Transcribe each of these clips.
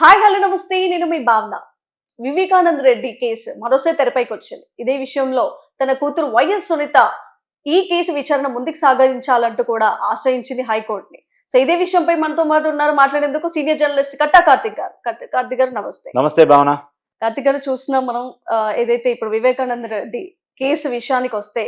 Hi hello నమస్తే. నేను మీ భావన. వివేకానంద్ రెడ్డి కేసు మరోసారి తెరపైకి వచ్చింది. ఇదే విషయంలో తన కూతురు వైఎస్ సునీత ఈ కేసు విచారణ ముందుకు సాగించాలంటూ కూడా ఆశ్రయించింది హైకోర్టుని. సో ఇదే విషయంపై మనతో మాట ఉన్నారు. మాట్లాడేందుకు సీనియర్ జర్నలిస్ట్ కట్టా కార్తిక్ గారు. కార్తిక్ గారు నమస్తే. నమస్తే భావన. కార్తిక్ గారు చూస్తున్నాం మనం ఏదైతే ఇప్పుడు వివేకానంద రెడ్డి కేసు విషయానికి వస్తే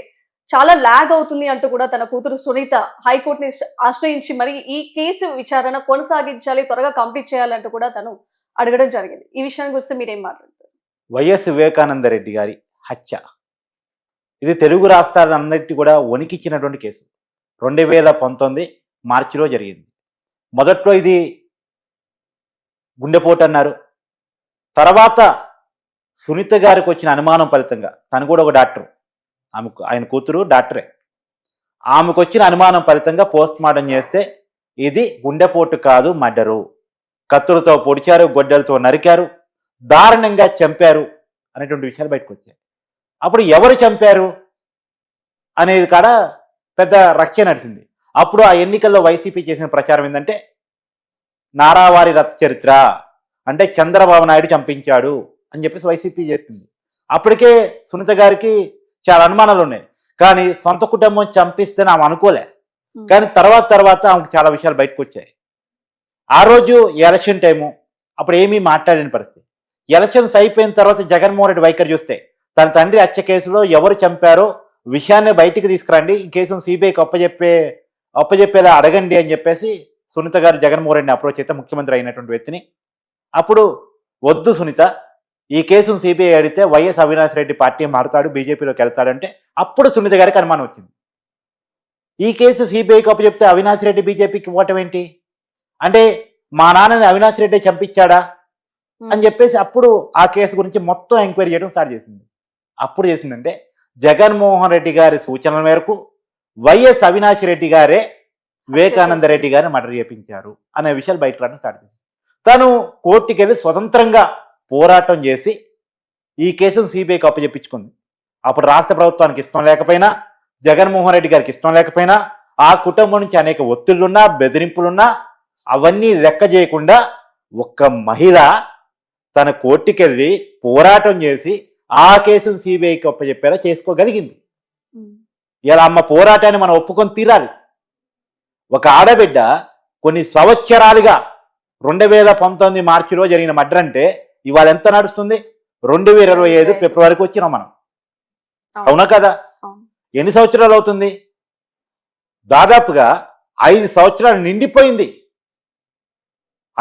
చాలా లాగ్ అవుతుంది అంటూ కూడా తన కూతురు సునీత హైకోర్టుని ఆశ్రయించి మరి ఈ కేసు విచారణ కొనసాగించాలి త్వరగా కంప్లీట్ చేయాలంటూ కూడా తను అడగడం జరిగింది. ఈ విషయాన్ని గురించి మీరేం మాట్లాడుతారు? వైఎస్ వివేకానంద రెడ్డి గారి హత్య. ఇది తెలుగు రాష్ట్రాలన్నిటి కూడా వణికిచ్చినటువంటి కేసు. రెండు వేల పంతొమ్మిది మార్చిలో జరిగింది. మొదట్లో ఇది గుండెపోటు అన్నారు. తర్వాత సునీత గారికి వచ్చిన అనుమానం ఫలితంగా తను కూడా ఒక డాక్టర్. ఆమెకు ఆయన కూతురు డాక్టరే. ఆమెకు వచ్చిన అనుమానం ఫలితంగా పోస్ట్ మార్టం చేస్తే ఇది గుండెపోటు కాదు మర్డరు. కత్తులతో పొడిచారు గొడ్డలతో నరికారు దారుణంగా చంపారు అనేటువంటి విషయాలు బయటకు వచ్చాయి అప్పుడు ఎవరు చంపారు అనేది కాడ పెద్ద రక్ష నడిచింది. అప్పుడు ఆ ఎన్నికల్లో వైసీపీ చేసిన ప్రచారం ఏంటంటే నారావారి రథ చరిత్ర అంటే చంద్రబాబు నాయుడు చంపించాడు అని చెప్పేసి వైసీపీ చేస్తుంది అప్పటికే సునీత గారికి చాలా అనుమానాలు ఉన్నాయి. కానీ సొంత కుటుంబం చంపిస్తే ఆమె అనుకోలే. కానీ తర్వాత తర్వాత ఆమెకు చాలా విషయాలు బయటకు వచ్చాయి. ఆ రోజు ఎలక్షన్ టైము అప్పుడు ఏమీ మాట్లాడలేని పరిస్థితి. ఎలక్షన్స్ అయిపోయిన తర్వాత జగన్మోహన్ రెడ్డి వైఖరి చూస్తే తన తండ్రి హత్య కేసులో ఎవరు చంపారో విషయాన్ని బయటికి తీసుకురండి. ఈ కేసును సిబిఐకి అప్పచెప్పే అప్పచెప్పేలా అడగండి అని చెప్పేసి సునీత గారు జగన్మోహన్ రెడ్డిని అప్రోచ్ అయితే ముఖ్యమంత్రి అయినటువంటి వ్యక్తిని. అప్పుడు వద్దు సునీత. ఈ కేసును సిబిఐ అడిగితే వైఎస్ అవినాష్ రెడ్డి పార్టీ మారుతాడు బీజేపీలోకి వెళ్తాడంటే అప్పుడు సునీత గారికి అనుమానం వచ్చింది. ఈ కేసు సిబిఐకి అప్పచెప్తే అవినాష్ రెడ్డి బీజేపీకి ఓటం ఏంటి? అంటే మా నాన్నని అవినాష్ రెడ్డి చంపించాడా? అని చెప్పేసి అప్పుడు ఆ కేసు గురించి మొత్తం ఎంక్వైరీ చేయడం స్టార్ట్ చేసింది. అప్పుడు చేసిందంటే జగన్మోహన్ రెడ్డి గారి సూచనల మేరకు వైఎస్ అవినాష్ రెడ్డి గారే వివేకానంద రెడ్డి గారిని మర్డర్ చేపించారు అనే విషయాలు బయటకు రావడం స్టార్ట్ చేసింది. తను కోర్టుకి వెళ్ళి స్వతంత్రంగా పోరాటం చేసి ఈ కేసును సిబిఐకి అప్పచెప్పించుకుంది అప్పుడు రాష్ట్ర ప్రభుత్వానికి ఇష్టం లేకపోయినా జగన్మోహన్ రెడ్డి గారికి ఇష్టం లేకపోయినా ఆ కుటుంబం నుంచి అనేక ఒత్తిళ్ళున్నా బెదిరింపులున్నా అవన్నీ లెక్క చేయకుండా ఒక్క మహిళ తన కోర్టుకెళ్ళి పోరాటం చేసి ఆ కేసును సిబిఐకి అప్పచెప్పేలా చేసుకోగలిగింది. ఇలా అమ్మ పోరాటాన్ని మనం ఒప్పుకొని తీరాలి. ఒక ఆడబిడ్డ కొన్ని సంవత్సరాలుగా రెండు వేల పంతొమ్మిది మార్చిలో జరిగిన మర్డర్ అంటే ఇవాళ ఎంత నడుస్తుంది? రెండు వేల ఇరవై ఐదు ఫిబ్రవరికి వచ్చినాం మనం. అవునా. కదా. ఎన్ని సంవత్సరాలు అవుతుంది? దాదాపుగా ఐదు సంవత్సరాలు నిండిపోయింది.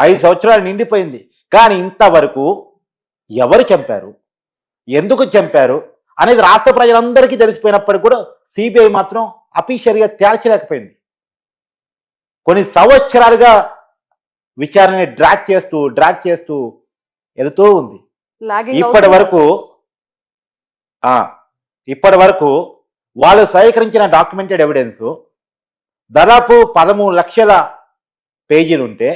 ఐదు సంవత్సరాలు నిండిపోయింది. కానీ ఇంతవరకు ఎవరు చంపారు? ఎందుకు చంపారు? అనేది రాష్ట్ర ప్రజలందరికీ తెలిసిపోయినప్పటికీ కూడా సిబిఐ మాత్రం అఫీషియల్గా తేల్చలేకపోయింది. కొన్ని సంవత్సరాలుగా విచారణని డ్రాక్ చేస్తూ డ్రాక్ చేస్తూ వెళుతూ ఉంది. ఇప్పటి వరకు ఆ, ఇప్పటి వరకు వాళ్ళు సేకరించిన డాక్యుమెంటెడ్ ఎవిడెన్స్ దాదాపు పదమూడు లక్షల పేజీలు ఉంటే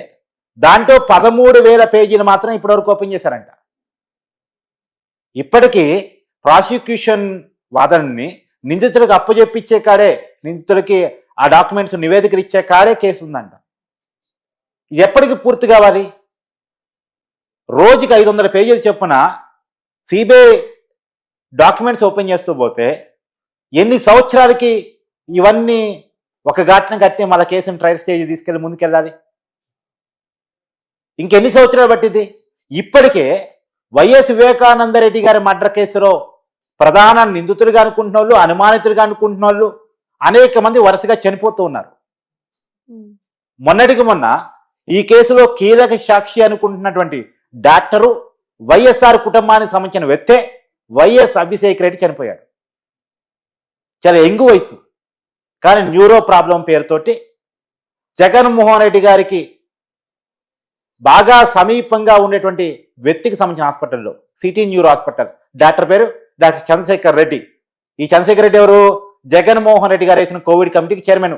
దాంట్లో పదమూడు వేల పేజీలు మాత్రం ఇప్పటివరకు ఓపెన్ చేశారంట. ఇప్పటికీ ప్రాసిక్యూషన్ వాదనని నిందితులకు అప్పచెప్పించే కాడే నిందితులకి ఆ డాక్యుమెంట్స్ నివేదికలు ఇచ్చే కాడే కేసు ఉందంట. ఇది ఎప్పటికి పూర్తి కావాలి? రోజుకి ఐదు వందల పేజీలు చొప్పున సిబిఐ డాక్యుమెంట్స్ ఓపెన్ చేస్తూ పోతే ఎన్ని సంవత్సరాలకి ఇవన్నీ ఒక ఘటన కట్టి మళ్ళీ కేసుని ట్రయల్ స్టేజ్ తీసుకెళ్ళి ముందుకెళ్ళాలి? ఇంకెన్ని సంవత్సరాలు పట్టింది ఇప్పటికే వైఎస్ వివేకానంద రెడ్డి గారి మర్డర్ కేసులో ప్రధాన నిందితులుగా అనుకుంటున్న వాళ్ళు అనుమానితులుగా అనుకుంటున్న వాళ్ళు అనేక మంది వరుసగా చనిపోతూ ఉన్నారు. మొన్నటికి మొన్న ఈ కేసులో కీలక సాక్షి అనుకుంటున్నటువంటి డాక్టరు వైఎస్ఆర్ కుటుంబానికి సంబంధించిన వ్యక్తే వైఎస్ అభిషేక్ రెడ్డి చనిపోయాడు. చాలా ఎంగు వయసు. కానీ న్యూరో ప్రాబ్లం పేరుతోటి జగన్మోహన్ రెడ్డి గారికి బాగా సమీపంగా ఉండేటువంటి వ్యక్తికి సంబంధించిన హాస్పిటల్లో సిటీ న్యూరో హాస్పిటల్. డాక్టర్ పేరు డాక్టర్ చంద్రశేఖర్ రెడ్డి. ఈ చంద్రశేఖర్ రెడ్డి ఎవరు? జగన్మోహన్ రెడ్డి గారు వేసిన కోవిడ్ కమిటీకి చైర్మన్.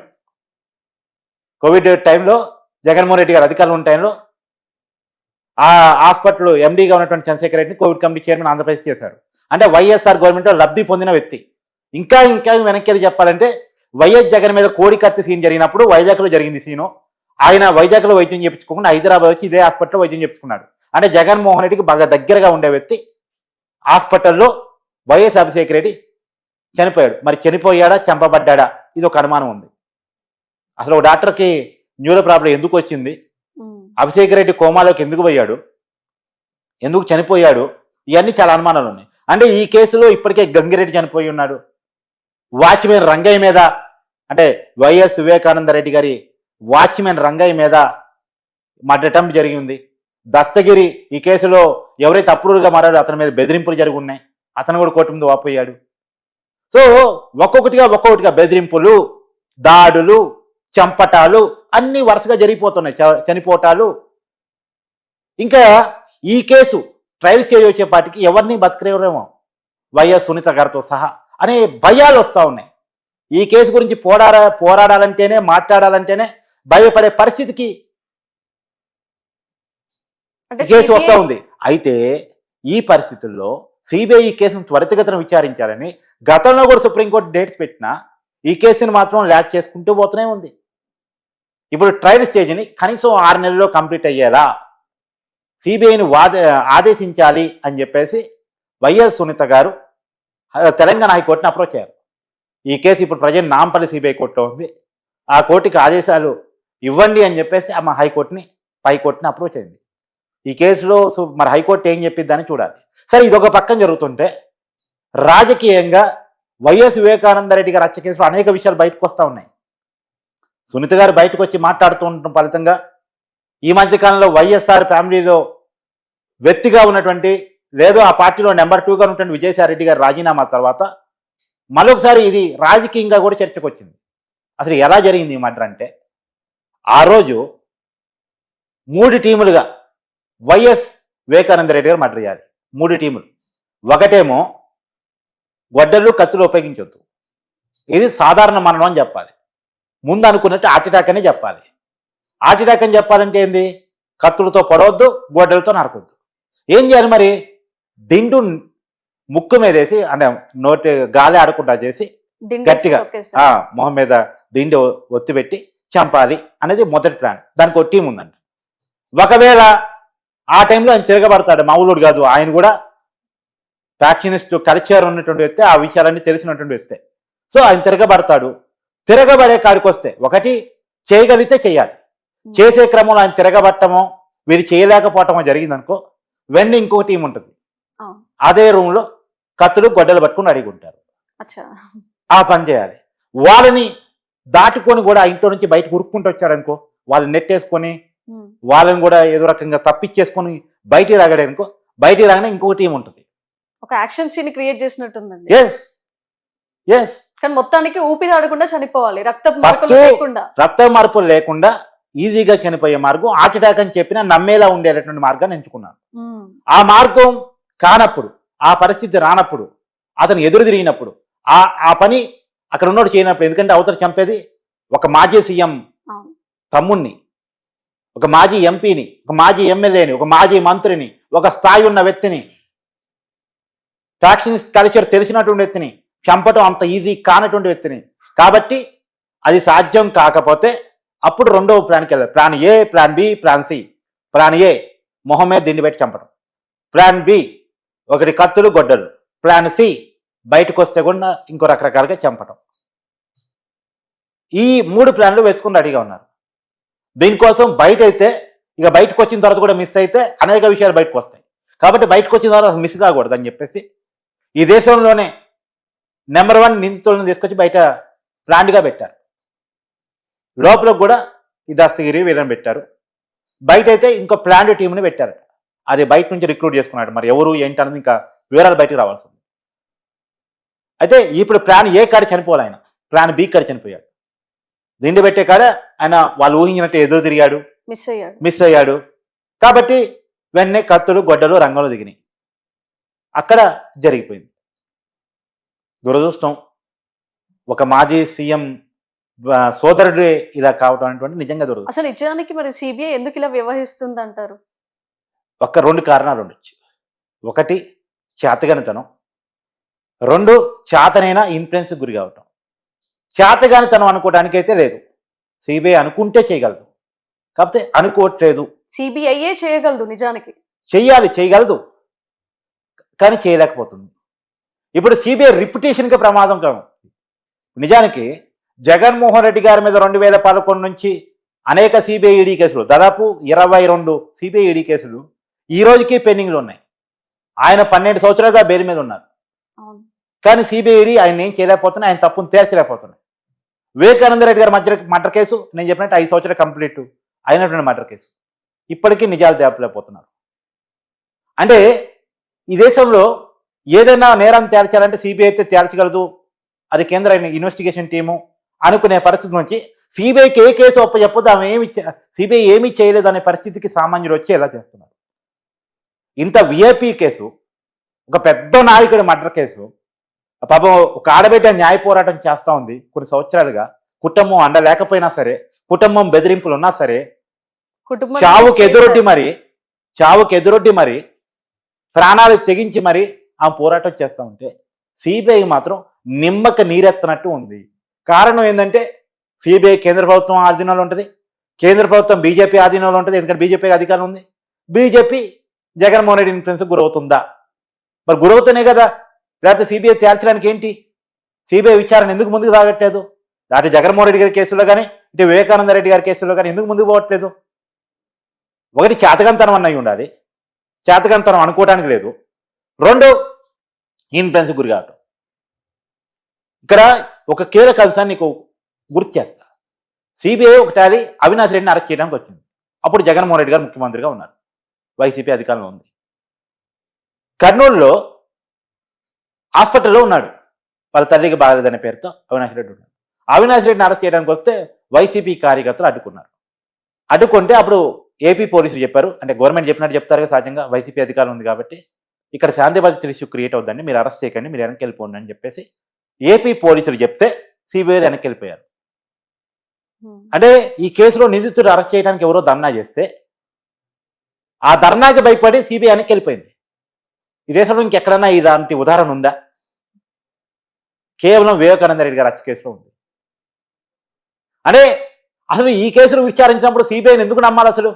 కోవిడ్ టైంలో జగన్మోహన్ రెడ్డి గారు అధికారులు ఉన్న టైంలో ఆ హాస్పిటల్ ఎండీగా ఉన్నటువంటి చంద్రశేఖర్ రెడ్డిని కోవిడ్ కమిటీ చైర్మన్ ఆంధ్రప్రదేశ్ చేశారు. అంటే వైఎస్ఆర్ గవర్నమెంట్ లబ్ధి పొందిన వ్యక్తి. ఇంకా ఇంకా వెనక్కి అది చెప్పాలంటే వైఎస్ జగన్ మీద కోడి కత్తి సీన్ జరిగినప్పుడు వైజాగ్లో జరిగింది సీను. ఆయన వైజాగ్లో వైద్యం చేయించుకోకుండా హైదరాబాద్ వచ్చి ఇదే హాస్పిటల్లో వైద్యం చేయించుకున్నాడు. అంటే జగన్మోహన్ రెడ్డికి బాగా దగ్గరగా ఉండే వ్యక్తి. హాస్పిటల్లో వైఎస్ అభిషేక్ రెడ్డి చనిపోయాడు. మరి చనిపోయాడా చంపబడ్డాడా? ఇది ఒక అనుమానం ఉంది. అసలు ఒక డాక్టర్కి న్యూరో ప్రాబ్లం ఎందుకు వచ్చింది? అభిషేక్ రెడ్డి కోమాలోకి ఎందుకు పోయాడు? ఎందుకు చనిపోయాడు? ఇవన్నీ చాలా అనుమానాలు ఉన్నాయి. అంటే ఈ కేసులో ఇప్పటికే గంగిరెడ్డి చనిపోయి ఉన్నాడు. వాచ్మెన్ రంగయ్య మీద అంటే వైఎస్ వివేకానంద రెడ్డి గారి వాచ్మెన్ రంగయ్య మీద మర్డర్ అటెంప్ట్ జరిగింది దస్తగిరి ఈ కేసులో ఎవరైతే అప్రూవ్గా మారాడో అతని మీద బెదిరింపులు జరిగి ఉన్నాయి. అతను కూడా కోర్టు ముందు వాపోయాడు. సో ఒక్కొక్కటిగా ఒక్కొక్కటిగా బెదిరింపులు దాడులు చంపటాలు అన్ని వరుసగా జరిగిపోతున్నాయి. చ- చనిపోవటాలు ఇంకా ఈ కేసు ట్రయల్ స్టేజ్ వచ్చేపాటికి ఎవరిని బతకరేమో? వైఎస్ సునీత గారితో సహా అనే భయాలు వస్తూ ఉన్నాయి. ఈ కేసు గురించి పోరాడ పోరాడాలంటేనే మాట్లాడాలంటేనే భయపడే పరిస్థితికి కేసు వస్తూ ఉంది. అయితే ఈ పరిస్థితుల్లో సిబిఐ కేసును త్వరితగతిన విచారించాలని గతంలో కూడా సుప్రీంకోర్టు డేట్స్ పెట్టినా ఈ కేసుని మాత్రం ల్యాక్ చేసుకుంటూ పోతూనే ఉంది. ఇప్పుడు ట్రయల్ స్టేజ్ని కనీసం ఆరు నెలల్లో కంప్లీట్ అయ్యేలా సిబిఐని వాద ఆదేశించాలి అని చెప్పేసి వైఎస్ సునీత గారు తెలంగాణ హైకోర్టుని అప్రోచ్ అయ్యారు. ఈ కేసు ఇప్పుడు ప్రజెంట్ నాంపల్లి సిబిఐ కోర్టులో ఉంది. ఆ కోర్టుకి ఆదేశాలు ఇవ్వండి అని చెప్పేసి ఆమె హైకోర్టుని పైకోర్టుని అప్రోచ్ అయింది. ఈ కేసులో మరి హైకోర్టు ఏం చెప్పిద్దని చూడాలి. సరే ఇది ఒక పక్కన జరుగుతుంటే రాజకీయంగా వైఎస్ వివేకానంద గారు హత్య కేసులో అనేక విషయాలు బయటకు వస్తూ ఉన్నాయి. సునీత గారు బయటకు వచ్చి మాట్లాడుతూ ఉండటం ఫలితంగా ఈ మధ్యకాలంలో వైఎస్ఆర్ ఫ్యామిలీలో వ్యక్తిగా ఉన్నటువంటి లేదు ఆ పార్టీలో నెంబర్ టూగా ఉన్నటువంటి విజయసాయి రెడ్డి గారి రాజీనామా తర్వాత మరొకసారి ఇది రాజకీయంగా కూడా చర్చకు వచ్చింది. అసలు ఎలా జరిగింది ఈ మర్డర్ అంటే ఆ రోజు మూడు టీములుగా వైఎస్ వివేకానంద రెడ్డి గారు మర్డర్ చేయాలి. మూడు టీములు. ఒకటేమో గొడ్డలు కత్తులు ఉపయోగించవద్దు ఇది సాధారణ మరణం అని చెప్పాలి. ముందు అనుకున్నట్టు హార్ట్ అటాక్ అనే చెప్పాలి. హార్ట్ అటాక్ అని చెప్పాలంటే ఏంది? కత్తులతో పొడవద్దు గొడ్డలతో నరకొద్దు. ఏం చేయాలి మరి? దిండు ముక్కు మీద వేసి అంటే నోటి గాలి ఆడకుండా చేసి గట్టిగా. మొహం మీద దిండి ఒత్తి పెట్టి చంపాలి అనేది మొదటి ప్లాన్. దానికి ఒక టీం ఉందండి. ఒకవేళ ఆ టైంలో ఆయన తిరగబడతాడు మామూలుడు కాదు ఆయన కూడా ఫ్యాక్షనిస్ట్ కల్చర్ ఉన్నటువంటి వ్యక్తి ఆ విషయాలన్నీ తెలిసినటువంటి వ్యక్తి. సో ఆయన తిరగబడతాడు. తిరగబడే కాడికి వస్తే ఒకటి చేయగలిగితే చేయాలి. చేసే క్రమంలో ఆయన తిరగబట్టమో వీరు చేయలేకపోవటమో జరిగింది అనుకో వెండి ఇంకో టీం ఉంటుంది. అదే రూమ్లో కత్తులు గొడ్డలు పట్టుకుని అడిగి ఉంటారు. ఆ పని చేయాలి. వాళ్ళని దాటుకొని కూడా ఇంట్లో నుంచి బయటకు ఉరుక్కుంటూ వచ్చాడనుకో వాళ్ళు నెట్టేసుకొని ఉమ్. వాళ్ళని కూడా ఏదో రకంగా తప్పించేసుకొని బయటికి రాగడానుకో బయటికి రాగానే ఇంకో టీం ఉంటుంది. ఒక యాక్షన్ సీన్ క్రియేట్ చేసినట్టుందండి. ఎస్ ఎస్ కానీ మొత్తానికి ఊపిరి ఆడకుండా చనిపోవాలి. రక్త మార్పులు లేకుండా. రక్త మార్పులు లేకుండా ఈజీగా చనిపోయే మార్గం హార్ట్ అటాక్ అని చెప్పినా నమ్మేలా ఉండేటటువంటి మార్గాన్ని ఎంచుకున్నాను. ఆ మార్గం కానప్పుడు ఆ పరిస్థితి రానప్పుడు అతను ఎదురు తిరిగినప్పుడు ఆ ఆ పని అక్కడ ఉన్నోడు చేయనప్పుడు ఎందుకంటే అవతల చంపేది ఒక మాజీ సీఎం. తమ్ముణ్ణి ఒక మాజీ ఎంపీని ఒక మాజీ ఎమ్మెల్యేని ఒక మాజీ మంత్రిని ఒక స్థాయి ఉన్న వ్యక్తిని ఫ్యాక్షనిస్ట్ కల్చర్ తెలిసినటువంటి వ్యక్తిని చంపటం అంత ఈజీ కానటువంటి వ్యక్తిని. కాబట్టి అది సాధ్యం కాకపోతే అప్పుడు రెండవ ప్లాన్కి వెళ్ళాలి. Plan A plan B plan C plan A మొహమే దిండి పెట్టి చంపడం ప్లాన్ బి ఒకటి కత్తులు గొడ్డలు. ప్లాన్ సి బయటకు వస్తే కూడా ఇంకో రకరకాలుగా చంపటం. ఈ మూడు ప్లాన్లు వేసుకుని రెడీగా ఉన్నారు. దీనికోసం బయట అయితే ఇక బయటకు వచ్చిన తర్వాత కూడా మిస్ అయితే అనేక విషయాలు బయటకు వస్తాయి. కాబట్టి బయటకు వచ్చిన తర్వాత మిస్ కాకూడదు అని చెప్పేసి ఈ దేశంలోనే నెంబర్ వన్ నిందితులను తీసుకొచ్చి బయట ప్లాంట్గా పెట్టారు. లోపల కూడా ఈ దస్తగిరి వీళ్ళని పెట్టారు. బయట అయితే ఇంకో ప్లాంట్ టీంని పెట్టారు అది బయట నుంచి రిక్రూట్ చేసుకున్నాడు మరి ఎవరు ఏంటి అనేది ఇంకా వివరాలు బయటకు రావాల్సి ఉంది. అయితే ఇప్పుడు ప్లాన్ ఏ కాడ చనిపోవాలి ఆయన? ప్లాన్ బి కాడ చనిపోయాడు. దిండి పెట్టే కాడ ఆయన వాళ్ళు ఊహించినట్టు ఎదురు తిరిగాడు. మిస్ అయ్యాడు. మిస్ అయ్యాడు. కాబట్టి వెంటనే కత్తులు గొడ్డలు రంగంలో దిగినాయి. అక్కడ జరిగిపోయింది. దురదృష్టం. ఒక మాజీ సీఎం సోదరుడే ఇలా కావటం అనేటువంటి నిజంగా దురదృష్టం. అసలు నిజానికి మరి సిబిఐ ఎందుకు ఇలా వ్యవహరిస్తుంది అంటారు ఒక్క రెండు కారణాలు ఉండొచ్చు. ఒకటి చేతగానితనం రెండు చేతనైనా ఇన్ఫ్లుయెన్స్ గురి కావటం. చేతగానితనం అనుకోవడానికైతే లేదు. సిబిఐ అనుకుంటే చేయగలదు. కాకపోతే అనుకోవట్లేదు. సిబిఐఏ చేయగలదు నిజానికి. చెయ్యాలి చేయగలదు. కానీ చేయలేకపోతుంది. ఇప్పుడు సిబిఐ రిప్యుటేషన్కి ప్రమాదం కాదు. నిజానికి జగన్మోహన్ రెడ్డి గారి మీద రెండు వేల పదకొండు నుంచి అనేక సిబిఐ ఈడీ కేసులు దాదాపు ఇరవై రెండు సిబిఐ ఈడీ కేసులు ఈ రోజుకి పెండింగ్లు ఉన్నాయి. ఆయన పన్నెండు సంవత్సరాలుగా బెయిల్ మీద ఉన్నారు. కానీ సిబిఐడి ఆయన ఏం చేయలేకపోతున్నాయి ఆయన తప్పును తీర్చలేకపోతున్నాయి. వివేకానంద రెడ్డి గారి మధ్య మర్డర్ కేసు నేను చెప్పినట్టు ఐదు సంవత్సరాలు కంప్లీట్ అయినటువంటి మర్డర్ కేసు. ఇప్పటికీ నిజాలు తేపలేకపోతున్నారు. అంటే ఈ దేశంలో ఏదైనా నేరం తేల్చాలంటే సిబిఐ అయితే తేల్చగలదు. అది కేంద్ర ఇన్వెస్టిగేషన్ టీము అనుకునే పరిస్థితి నుంచి సిబిఐకి ఏ కేసు ఒప్ప చెప్పొద్దు ఆమె ఏమి సిబిఐ ఏమీ చేయలేదు అనే పరిస్థితికి సామాన్యుడు వచ్చి ఎలా చేస్తున్నారు? ఇంత విఐపి కేసు ఒక పెద్ద నాయకుడి మర్డర్ కేసు పాపం ఒక ఆడబిడ్డ న్యాయ పోరాటం చేస్తా ఉంది. కొన్ని సంవత్సరాలుగా కుటుంబం అండ లేకపోయినా సరే కుటుంబం బెదిరింపులు ఉన్నా సరే చావుకి ఎదురొడ్డి. మరి చావుకి ఎదురొడ్డి మరి ప్రాణాలు తెగించి మరి ఆ పోరాటం చేస్తూ ఉంటే సిబిఐ మాత్రం నిమ్మక నీరెత్తనట్టు ఉంది. కారణం ఏంటంటే సిబిఐ కేంద్ర ప్రభుత్వం ఆధీనంలో ఉంటుంది. కేంద్ర ప్రభుత్వం బీజేపీ ఆధీనంలో ఉంటుంది. ఎందుకంటే బీజేపీ అధికారం ఉంది. బీజేపీ జగన్మోహన్ రెడ్డి ఇన్ఫ్లుయెన్స్ గురవుతుందా? మరి గురవుతూనే కదా. లేకపోతే సిబిఐ తేల్చడానికి ఏంటి? సిబిఐ విచారణ ఎందుకు ముందుకు సాగట్లేదు? అటు జగన్మోహన్ రెడ్డి గారి కేసులో కానీ ఇటు వివేకానంద రెడ్డి గారి కేసులో కానీ ఎందుకు ముందుకు పోవట్లేదు? ఒకటి చేతకంతనం అన్నవి ఉండాలి. చేతకంతనం అనుకోవడానికి లేదు. రెండు ఇన్ఫ్లుయెన్స్ గురి కావటం. ఇక్కడ ఒక కీలక అంశాన్ని నీకు గుర్తు చేస్తా. సిబిఐ ఒకటారి అవినాష్ రెడ్డిని అరెస్ట్ చేయడానికి వచ్చింది. అప్పుడు జగన్మోహన్ రెడ్డి గారు ముఖ్యమంత్రిగా ఉన్నారు. వైసీపీ అధికారంలో ఉంది. కర్నూలులో హాస్పిటల్లో ఉన్నాడు. వాళ్ళ తల్లికి బాగలేదనే పేరుతో అవినాష్ రెడ్డి ఉన్నాడు. అవినాష్ రెడ్డిని అరెస్ట్ చేయడానికి వస్తే వైసీపీ కార్యకర్తలు అడ్డుకున్నారు. అడ్డుకుంటే అప్పుడు ఏపీ పోలీసులు చెప్పారు. అంటే గవర్నమెంట్ చెప్పినట్టు చెప్తారు సహజంగా వైసీపీ అధికారం ఉంది కాబట్టి. ఇక్కడ శాంతి భద్రత ఇష్యూ క్రియేట్ అవుతుందండి మీరు అరెస్ట్ చేయకండి మీరు వెనక్కి వెళ్ళిపోండి అని చెప్పేసి ఏపీ పోలీసులు చెప్తే సిబిఐ వెనక్కి వెళ్ళిపోయారు. అంటే ఈ కేసులో నిందితుడు అరెస్ట్ చేయడానికి ఎవరో ధర్నా చేస్తే ఆ ధర్నాకి భయపడి సిబిఐ వెనక్కి వెళ్ళిపోయింది. ఈ దేశంలో ఇంకెక్కడన్నా ఇలాంటి ఉదాహరణ ఉందా? కేవలం వివేకానంద రెడ్డి గారు హత్య కేసులో ఉంది. అంటే అసలు ఈ కేసులు విచారించినప్పుడు సిబిఐని ఎందుకు నమ్మాలి అసలు?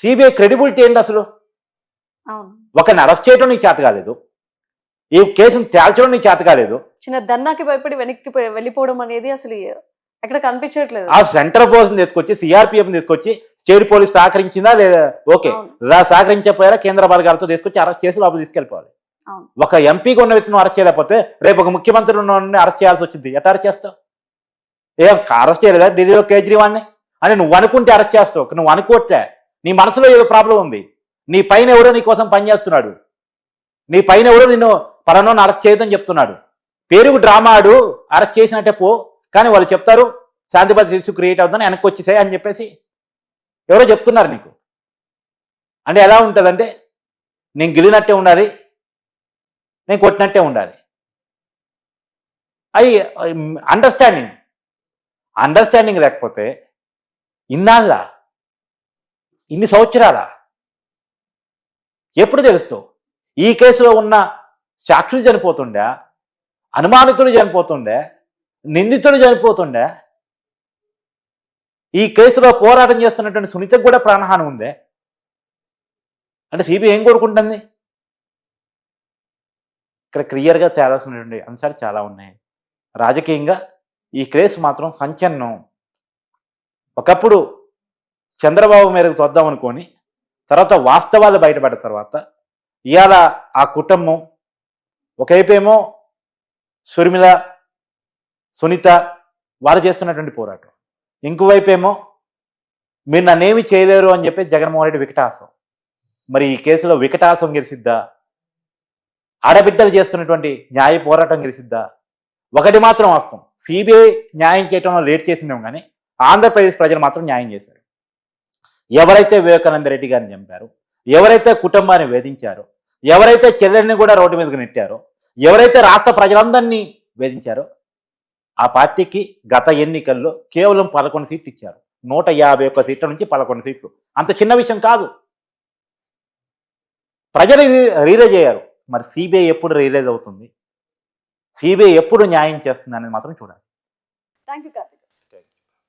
సిబిఐ క్రెడిబిలిటీ ఏంటి అసలు? ఒకరిని అరెస్ట్ చేయడం నీకు చేత కాలేదు. ఈ కేసును తేల్చడం నీకు చేత కాలేదు. చిన్న దన్నాకి భయపడి వెనక్కి వెళ్ళిపోవడం అనేది అసలు ఎక్కడ కనిపించట్లేదు. ఆ సెంటర్ ఫోర్స్ తీసుకొచ్చి సిఆర్పిఎఫ్ తీసుకొచ్చి స్టేట్ పోలీస్ సహకరించిందా లేదా? ఓకే. సహకరించకపోయారా? కేంద్ర బలగాలతో తీసుకొచ్చి అరెస్ట్ చేసి లోపల తీసుకెళ్ళిపోవాలి. ఒక ఎంపీగా ఉన్న వ్యక్తిని అరెస్ట్ చేయలేకపోతే రేపు ఒక ముఖ్యమంత్రి ఉన్న అరెస్ట్ చేయాల్సి వచ్చింది. ఎట్లా అరెస్ట్ చేస్తావు? ఏం అరెస్ట్ చేయలేదా? ఢిల్లీలో కేజ్రీవాల్ని? అని నువ్వు అనుకుంటే అరెస్ట్ చేస్తావు. నువ్వు అనుకోవట్లే నీ మనసులో ఏదో ప్రాబ్లం ఉంది. నీ పైన ఎవడో నీ కోసం పనిచేస్తున్నాడు నీ పైన ఎవడో నిన్ను పలానోని అరెస్ట్ చేయదని చెప్తున్నాడు. పేరుకు డ్రామా ఆడు అరెస్ట్ చేసినట్టే పో. కానీ వాళ్ళు చెప్తారు శాంతి భద్రత క్రియేట్ అవుతుందని వెనక్కి వచ్చేసాయి అని చెప్పేసి ఎవరో చెప్తున్నారు నీకు. అంటే ఎలా ఉంటుందంటే నేను గెలినట్టే ఉండాలి నేను కొట్టినట్టే ఉండాలి. అవి అండర్స్టాండింగ్ అండర్స్టాండింగ్ లేకపోతే ఇన్నాళ్ళ ఇన్ని సంవత్సరాల? ఎప్పుడు తెలుస్తావు ఈ కేసులో ఉన్న సాక్షులు చనిపోతుండే అనుమానితుడు చనిపోతుండే నిందితుడు చనిపోతుండే. ఈ కేసులో పోరాటం చేస్తున్నటువంటి సునీతకు కూడా ప్రాణహాని ఉందే. అంటే సిబిఐ ఏం కోరుకుంటుంది? ఇక్కడ క్లియర్గా తేలాల్సినటువంటి అంశాలు చాలా ఉన్నాయి. రాజకీయంగా ఈ కేసు మాత్రం సంచలనం. ఒకప్పుడు చంద్రబాబు మేరకు తొద్దాం అనుకొని తర్వాత వాస్తవాలు బయటపడిన తర్వాత ఇవాళ ఆ కుటుంబం ఒకవైపేమో సుర్మిల సునీత వారు చేస్తున్నటువంటి పోరాటం. ఇంకోవైపేమో మీరు నన్నేమి చేయలేరు అని చెప్పి జగన్మోహన్ రెడ్డి వికటాసం. మరి ఈ కేసులో వికటాసం గెలిసిద్దా ఆడబిడ్డలు చేస్తున్నటువంటి న్యాయ పోరాటం గెలిసిద్దా ఒకటి మాత్రం వాస్తవం. సిబిఐ న్యాయం చేయటంలో లేట్ చేసిందేమో కానీ ఆంధ్రప్రదేశ్ ప్రజలు మాత్రం న్యాయం చేశారు. ఎవరైతే వివేకానంద రెడ్డి గారిని చంపారు ఎవరైతే కుటుంబాన్ని వేధించారో ఎవరైతే చెల్లెల్ని కూడా రోడ్డు మీదకి నెట్టారో ఎవరైతే రాష్ట్ర ప్రజలందరినీ వేధించారో ఆ పార్టీకి గత ఎన్నికల్లో కేవలం పదకొండు సీట్లు ఇచ్చారు. నూట యాభై ఒక్క సీట్ల నుంచి పదకొండు సీట్లు. అంత చిన్న విషయం కాదు. ప్రజలు రి- అయ్యారు. మరి సిబిఐ ఎప్పుడు రియలైజ్ అవుతుంది? సిబిఐ ఎప్పుడు న్యాయం చేస్తుంది అనేది మాత్రం చూడాలి. Thank you